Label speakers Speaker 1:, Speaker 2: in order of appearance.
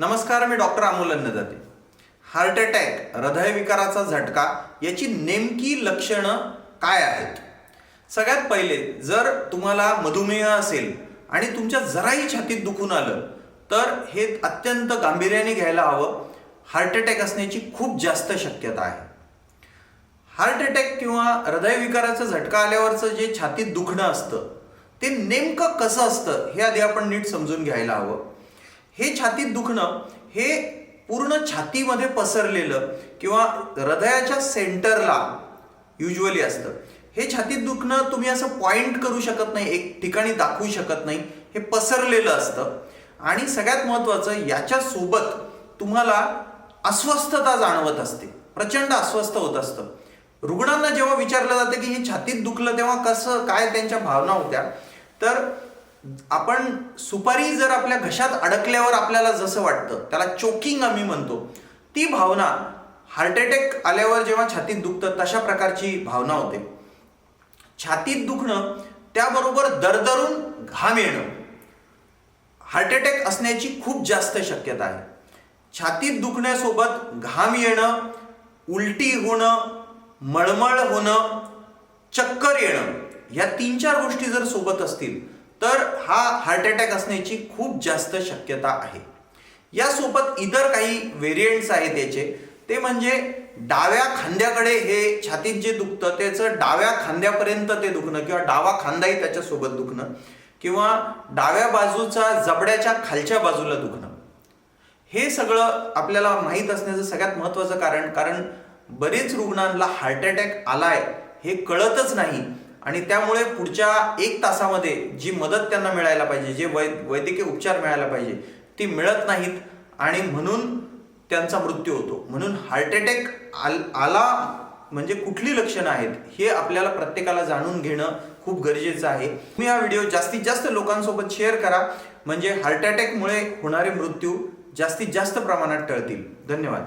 Speaker 1: नमस्कार मी doctor Amol Annadate. Heart attack हृदयविकाराचा झटका याची नेमकी लक्षणं काय आहेत? सगळ्यात पहिले जर तुम्हाला मधुमेह असेल आणि तुमच्या जराही छातीत दुखून आलं तर हे अत्यंत गांभीर्याने घ्यायला हवं. हार्ट अटॅक असण्याची खूप जास्त शक्यता आहे. हार्ट अटॅक किंवा हृदयविकाराचा झटका आल्यावरचं जे छातीत दुखणं असतं ते नेमकं कसं असतं हे आधी आपण नीट समजून घ्यायला हवं. हे छातीत दुखणं हे पूर्ण छातीमध्ये पसरलेलं किंवा हृदयाच्या सेंटरला युजली असतं. हे छातीत दुखणं तुम्ही असं पॉईंट करू शकत नाही एक ठिकाणी दाखवू शकत नाही. हे पसरलेलं असतं. आणि सगळ्यात महत्त्वाचं याच्यासोबत तुम्हाला अस्वस्थता जाणवत असते. प्रचंड अस्वस्थ होत असतं. रुग्णांना जेव्हा विचारलं जातं की हे छातीत दुखलं तेव्हा कसं काय त्यांच्या भावना होत्या तर आपण सुपारी जर आपल्या घशात अडकल्यावर आपल्याला जसं वाटतं त्याला चोकिंग आम्ही म्हणतो ती भावना हार्ट अटॅक आल्यावर जेव्हा छातीत दुखतं तशा प्रकारची भावना होते. छातीत दुखणं त्याबरोबर दरदरून घाम येणं हार्ट अटॅक असण्याची खूप जास्त शक्यता आहे. छातीत दुखण्यासोबत घाम येणं उलटी होणं मळमळ होणं चक्कर येणं या तीन चार गोष्टी जर सोबत असतील तर हा हार्ट अटॅक असण्याची खूप जास्त शक्यता आहे. यासोबत इतर काही व्हेरियंट्स आहेत याचे. ते म्हणजे डाव्या खांद्याकडे हे छातीत जे दुखतं त्याचं डाव्या खांद्यापर्यंत ते दुखणं किंवा डावा खांदाही त्याच्यासोबत दुखणं किंवा डाव्या बाजूचा जबड्याच्या खालच्या बाजूला दुखणं. हे सगळं आपल्याला माहीत असण्याचं सगळ्यात महत्त्वाचं कारण कारण बरेच रुग्णांना हार्ट अटॅक आलाय हे कळतच नाही. आणि त्यामुळे पुढच्या एक तासामध्ये जी मदत त्यांना मिळायला पाहिजे जे वै वैद्यकीय उपचार मिळायला पाहिजे ती मिळत नाहीत. आणि म्हणून त्यांचा मृत्यू होतो. म्हणून हार्ट अटॅक आल आला म्हणजे कुठली लक्षणं आहेत हे आपल्याला प्रत्येकाला जाणून घेणं खूप गरजेचं आहे. तुम्ही हा व्हिडिओ जास्तीत जास्त लोकांसोबत शेअर करा. म्हणजे हार्ट अटॅकमुळे होणारे मृत्यू जास्तीत जास्त प्रमाणात टळतील. धन्यवाद.